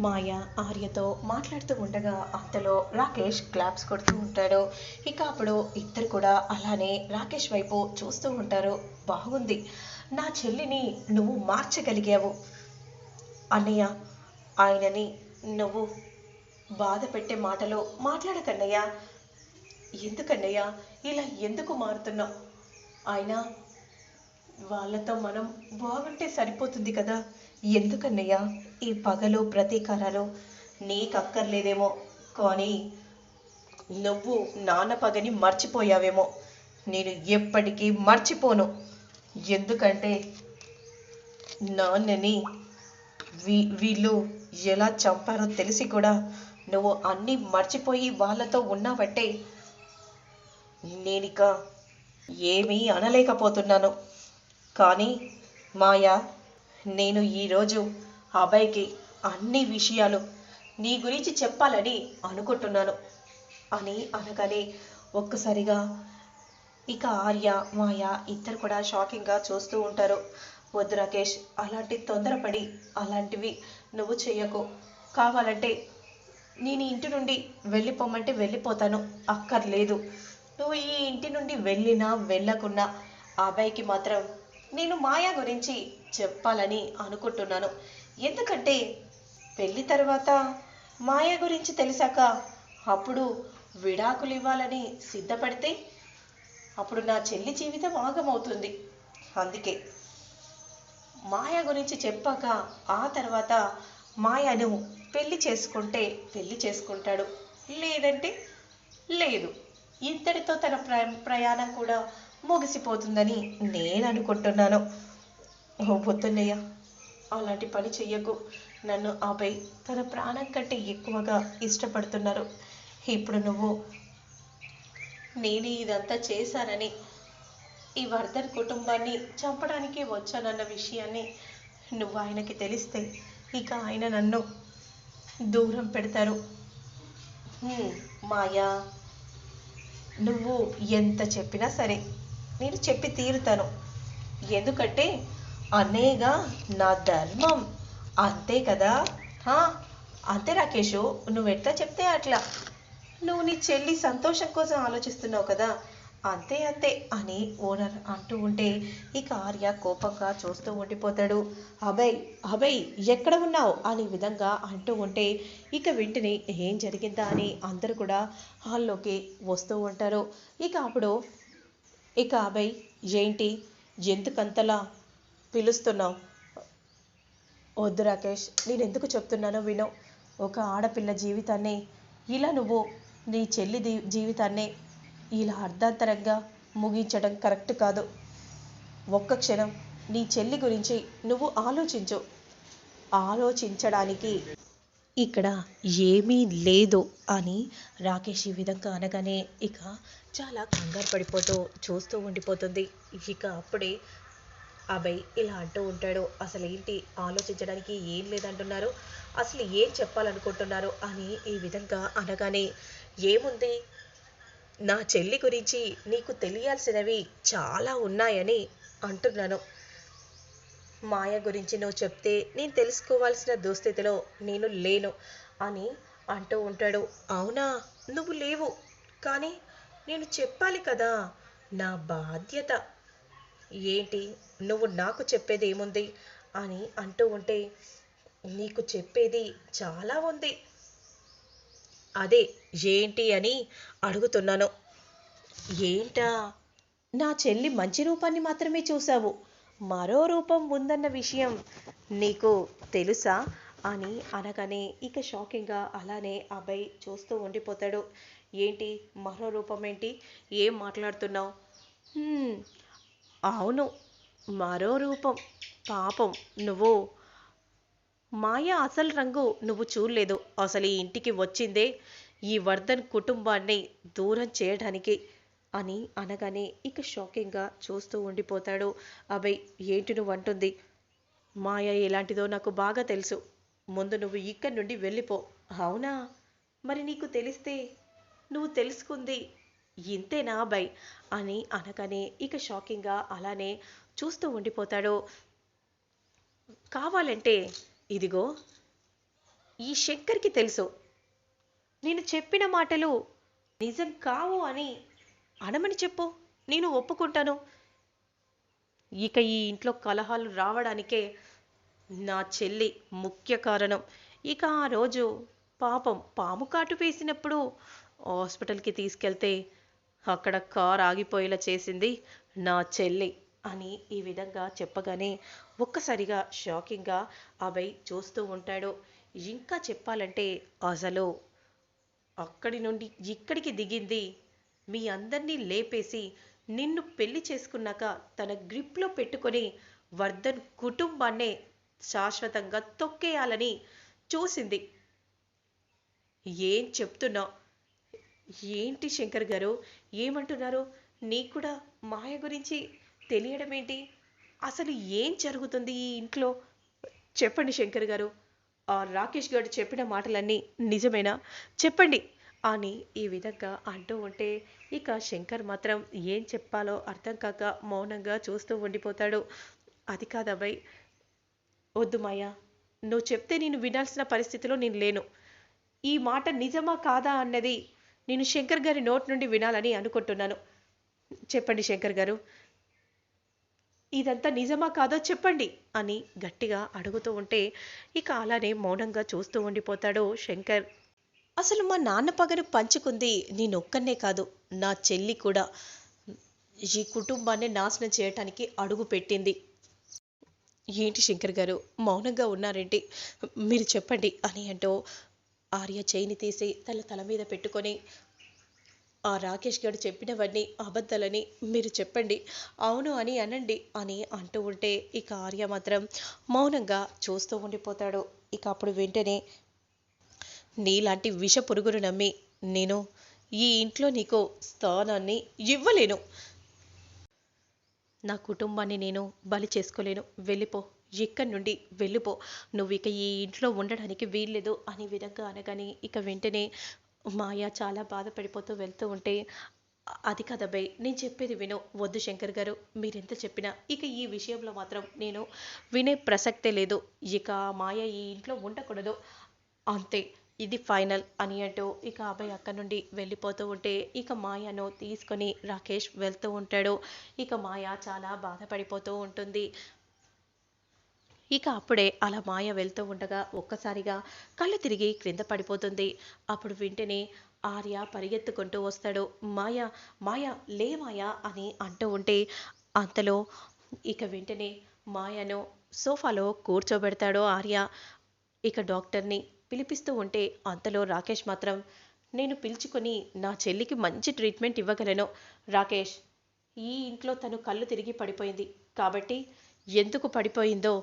మాయ ఆర్యతో మాట్లాడుతూ ఉండగా అంతలో రాకేష్ క్లాప్స్ కొడుతూ ఉంటాడు. ఇక అప్పుడు ఇద్దరు కూడా అలానే రాకేష్ వైపు చూస్తూ ఉంటారు. బాగుంది. నా చెల్లిని నువ్వు మార్చగలిగావు. అన్నయ్య ఆయనని నువ్వు బాధ పెట్టే మాటలు మాట్లాడకన్నయ్య. ఎందుకన్నయ్య ఇలా ఎందుకు మారుతున్నావు? ఆయన వాళ్ళతో మనం బాగుంటే సరిపోతుంది కదా. ఎందుకన్నయ్యా? ఈ పగలు ప్రతీకారాలు నీకు అక్కర్లేదేమో కానీ నువ్వు నాన్న పగని మర్చిపోయావేమో. నేను ఎప్పటికీ మర్చిపోను. ఎందుకంటే నాన్నని వీ వీళ్ళు ఎలా చంపారో తెలిసి కూడా నువ్వు అన్నీ మర్చిపోయి వాళ్ళతో ఉన్నావంటే నేనిక ఏమీ అనలేకపోతున్నాను. కానీ మాయా నేను ఈరోజు అభయ్కి అన్ని విషయాలు నీ గురించి చెప్పాలని అనుకుంటున్నాను. అని అనగానే ఒక్కసారిగా ఇక ఆర్య మాయ ఇద్దరు కూడా షాకింగ్గా చూస్తూ ఉంటారు. వద్దు రాకేష్ అలాంటి తొందరపడి అలాంటివి నువ్వు చెయ్యకు కావాలంటే నేను ఇంటి నుండి వెళ్ళిపోమంటే వెళ్ళిపోతాను. అక్కర్లేదు. నువ్వు ఈ ఇంటి నుండి వెళ్ళినా వెళ్ళకున్నా ఆ అబ్బాయికి మాత్రం నేను మాయా గురించి చెప్పాలని అనుకుంటున్నాను. ఎందుకంటే పెళ్ళి తర్వాత మాయ గురించి తెలిసాక అప్పుడు విడాకులు ఇవ్వాలని సిద్ధపడితే అప్పుడు నా చెల్లి జీవితం ఆగమవుతుంది. అందుకే మాయ గురించి చెప్పాక ఆ తర్వాత మాయను పెళ్ళి చేసుకుంటే పెళ్ళి చేసుకుంటాడు. లేదంటే లేదు. ఇంతటితో తన ప్ర ప్రయాణం కూడా ముగిసిపోతుందని నేను అనుకుంటున్నాను ఓ వద్దన్నయ్య అలాంటి పని చెయ్యకు. నన్ను ఆపై తన ప్రాణం కంటే ఎక్కువగా ఇష్టపడుతున్నారు. ఇప్పుడు నువ్వు నేను ఇదంతా చేశానని ఈ వర్ధన్ కుటుంబాన్ని చంపడానికి వచ్చానన్న విషయాన్ని నువ్వు ఆయనకి తెలిస్తే ఇక ఆయన నన్ను దూరం పెడతారు. మాయా. నువ్వు ఎంత చెప్పినా సరే నేను చెప్పి తీరుతాను. ఎందుకంటే అన్నయ్యగా నా ధర్మం అంతే కదా? అంతే రాకేషు నువ్వు ఎట్లా చెప్తే అట్లా? నువ్వు నీ చెల్లి సంతోషం కోసం ఆలోచిస్తున్నావు కదా? అంతే అంతే అని ఓనర్ అంటూ ఉంటే ఇక ఆర్య కోపంగా చూస్తూ ఉండిపోతాడు. అభయ్ అభయ్ ఎక్కడ ఉన్నావు? అనే విధంగా అంటూ ఉంటే ఇక వెంటనే ఏం జరిగిందా అని అందరూ కూడా హాల్లోకి వస్తూ ఉంటారు. ఇక అప్పుడు ఇక అభయ్ ఏంటి? ఎందుకంతలా పిలుస్తున్నావు? వద్దు రాకేష్ నేను ఎందుకు చెప్తున్నానో వినో ఒక ఆడపిల్ల జీవితాన్ని ఇలా నువ్వు నీ చెల్లి జీవితాన్ని ఇలా అర్ధాంతరంగా ముగించడం కరెక్ట్ కాదు. ఒక్క క్షణం నీ చెల్లి గురించి నువ్వు ఆలోచించు. ఆలోచించడానికి ఇక్కడ ఏమీ లేదు అని రాకేష్ ఈ విధంగా అనగానే ఇక చాలా కంగారు పడిపోతూ చూస్తూ ఉండిపోతుంది. ఇక అప్పుడే అభయ్ ఇలా అంటూ ఉంటాడు అసలు ఏంటి ఆలోచించడానికి ఏం లేదంటున్నారు? అసలు ఏం చెప్పాలనుకుంటున్నారు? అని ఈ విధంగా అనగానే ఏముంది? నా చెల్లి గురించి నీకు తెలియాల్సినవి చాలా ఉన్నాయని అంటున్నాను. మాయ గురించి నువ్వు చెప్తే నేను తెలుసుకోవాల్సిన దుస్థితిలో నేను లేను అని అంటూ ఉంటాడు. అవునా? నువ్వు లేవు. కానీ నేను చెప్పాలి కదా నా బాధ్యత. ఏంటి? నువ్వు నాకు చెప్పేది ఏముంది? అని అంటూ ఉంటే నీకు చెప్పేది చాలా ఉంది. అదే ఏంటి అని అడుగుతున్నాను. ఏంటా? నా చెల్లి మంచి రూపాన్ని మాత్రమే చూసావు మరో రూపం ఉందన్న విషయం నీకు తెలుసా? అని అనగానే ఇక షాకింగ్గా అలానే అబ్బాయి చూస్తూ ఉండిపోతాడు. ఏంటి? మరో రూపం ఏంటి? ఏం మాట్లాడుతున్నావు? అవును మరో రూపం. పాపం నువ్వు మాయ అసలు రంగు నువ్వు చూడలేదు. అసలు ఈ ఇంటికి వచ్చిందే ఈ వర్ధన్ కుటుంబాన్ని దూరం చేయడానికి అని అనగానే ఇక షాకింగ్గా చూస్తూ ఉండిపోతాడు. అభయ్ ఏంటి నువ్వు అంటుంది మాయ ఎలాంటిదో నాకు బాగా తెలుసు. ముందు నువ్వు ఇక్కడి నుండి వెళ్ళిపో. అవునా? మరి నీకు తెలిస్తే? నువ్వు తెలుసుకుంది. ఇంతేనా అభయ్? అని అనగానే ఇక షాకింగ్గా అలానే చూస్తూ ఉండిపోతాడు. కావాలంటే ఇదిగో ఈ శంకర్కి తెలుసు. నేను చెప్పిన మాటలు నిజం కావు అని అనమని చెప్పు నేను ఒప్పుకుంటాను. ఇక ఈ ఇంట్లో కలహాలు రావడానికే నా చెల్లి ముఖ్య కారణం. ఇక ఆ రోజు పాపం పాము కాటు వేసినప్పుడు హాస్పిటల్కి తీసుకెళ్తే అక్కడ కార్ ఆగిపోయేలా చేసింది నా చెల్లి అని ఈ విధంగా చెప్పగానే ఒక్కసారిగా షాకింగ్గా అభయ్ చూస్తూ ఉంటాడు. ఇంకా చెప్పాలంటే అసలు అక్కడి నుండి ఇక్కడికి దిగింది మీ అందరినీ లేపేసి నిన్ను పెళ్ళి చేసుకున్నాక తన గ్రిప్లో పెట్టుకొని వర్ధన్ కుటుంబాన్నే శాశ్వతంగా తొక్కేయాలని చూసింది. ఏం చెప్తున్నావు? ఏంటి శంకర్ గారు? ఏమంటున్నారు? నీకు కూడా మాయ గురించి తెలియడం ఏంటి అసలు ఏం జరుగుతుంది ఈ ఇంట్లో? చెప్పండి శంకర్ గారు. ఆ రాకేష్ గారు చెప్పిన మాటలన్నీ నిజమేనా? చెప్పండి. అని ఈ విధంగా అంటూ ఉంటే ఇక శంకర్ మాత్రం ఏం చెప్పాలో అర్థం కాక మౌనంగా చూస్తూ ఉండిపోతాడు. అది కాదబ్బాయి వద్దు మాయా. నువ్వు చెప్తే నేను వినాల్సిన పరిస్థితిలో నేను లేను. ఈ మాట నిజమా కాదా అన్నది నేను శంకర్ గారి నోట్ నుండి వినాలని అనుకుంటున్నాను. చెప్పండి శంకర్ గారు. ఇదంతా నిజమా కాదో చెప్పండి అని గట్టిగా అడుగుతూ ఉంటే ఇక అలానే మౌనంగా చూస్తూ ఉండిపోతాడు శంకర్. అసలు మా నాన్న పగను పంచుకుంది నేనొక్కనే కాదు నా చెల్లి కూడా. ఈ కుటుంబాన్ని నాశనం చేయటానికి అడుగు పెట్టింది. ఏంటి శంకర్ గారు మౌనంగా ఉన్నారేంటి? మీరు చెప్పండి అని అంటూ ఆర్య చేయిని తీసి తల తల మీద పెట్టుకొని ఆ రాకేష్ గారు చెప్పినవన్నీ అబద్ధాలని మీరు చెప్పండి. అవును అని అనండి అని అంటూ ఉంటే ఇక ఆర్య మాత్రం మౌనంగా చూస్తూ ఉండిపోతాడు. ఇక అప్పుడు వెంటనే నీలాంటి విష పురుగును నమ్మి నేను ఈ ఇంట్లో నీకు స్థానాన్ని ఇవ్వలేను. నా కుటుంబాన్ని నేను బలి చేసుకోలేను. వెళ్ళిపో. ఇక్కడి నుండి వెళ్ళిపో. నువ్వు ఇక ఈ ఇంట్లో ఉండడానికి వీల్లేదు అనే విధంగా అనగానే ఇక వెంటనే మాయ చాలా బాధపడిపోతూ వెళ్తూ ఉంటే అది కదబ్బాయి నేను చెప్పేది విను. వద్దు శంకర్ గారు మీరెంత చెప్పినా ఇక ఈ విషయంలో మాత్రం నేను వినే ప్రసక్తే లేదు. ఇక మాయ ఈ ఇంట్లో ఉండకూడదు. అంతే. ఇది ఫైనల్ అని అంటూ ఇక అబ్బాయి అక్కడి నుండి వెళ్ళిపోతూ ఉంటే ఇక మాయను తీసుకొని రాకేష్ వెళ్తూ ఉంటాడు. ఇక మాయ చాలా బాధపడిపోతూ ఉంటుంది. ఇక అప్పుడే అలా మాయ వెళ్తూ ఉండగా ఒక్కసారిగా కళ్ళు తిరిగి క్రింద పడిపోతుంది. అప్పుడు వెంటనే ఆర్య పరిగెత్తుకుంటూ వస్తాడు. మాయ మాయ లే మాయ అని అంటూ ఉంటే అంతలో ఇక వెంటనే మాయను సోఫాలో కూర్చోబెడతాడు ఆర్య. ఇక డాక్టర్ని పిలిపిస్తూ ఉంటే అంతలో రాకేష్ మాత్రం నేను పిలుచుకొని నా చెల్లికి మంచి ట్రీట్మెంట్ ఇవ్వగలను. రాకేష్ ఈ ఇంట్లో తను కళ్ళు తిరిగి పడిపోయింది. కాబట్టి ఎందుకు పడిపోయిందో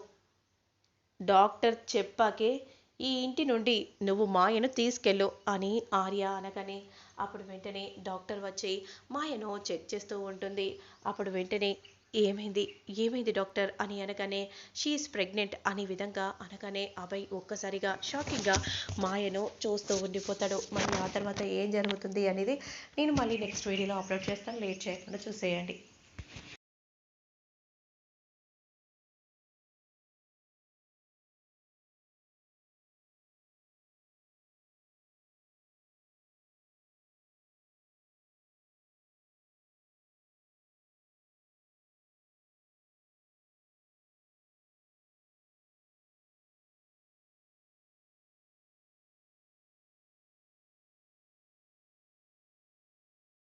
డాక్టర్ చెప్పాకే ఈ ఇంటి నుండి నువ్వు మాయను తీసుకెళ్ళు అని ఆర్య అనగానే అప్పుడు వెంటనే డాక్టర్ వచ్చి మాయను చెక్ చేస్తూ ఉంటుంది. అప్పుడు వెంటనే ఏమైంది? ఏమైంది డాక్టర్? అని అనగానే షీఈస్ ప్రెగ్నెంట్ అనే విధంగా అనగానే అభయ్ ఒక్కసారిగా షాకింగ్గా మాయను చూస్తూ ఉండిపోతాడు. మళ్ళీ ఆ తర్వాత ఏం జరుగుతుంది అనేది నేను మళ్ళీ నెక్స్ట్ వీడియోలో అప్లోడ్ చేస్తాను. లేట్ చేయకుండా చూసేయండి.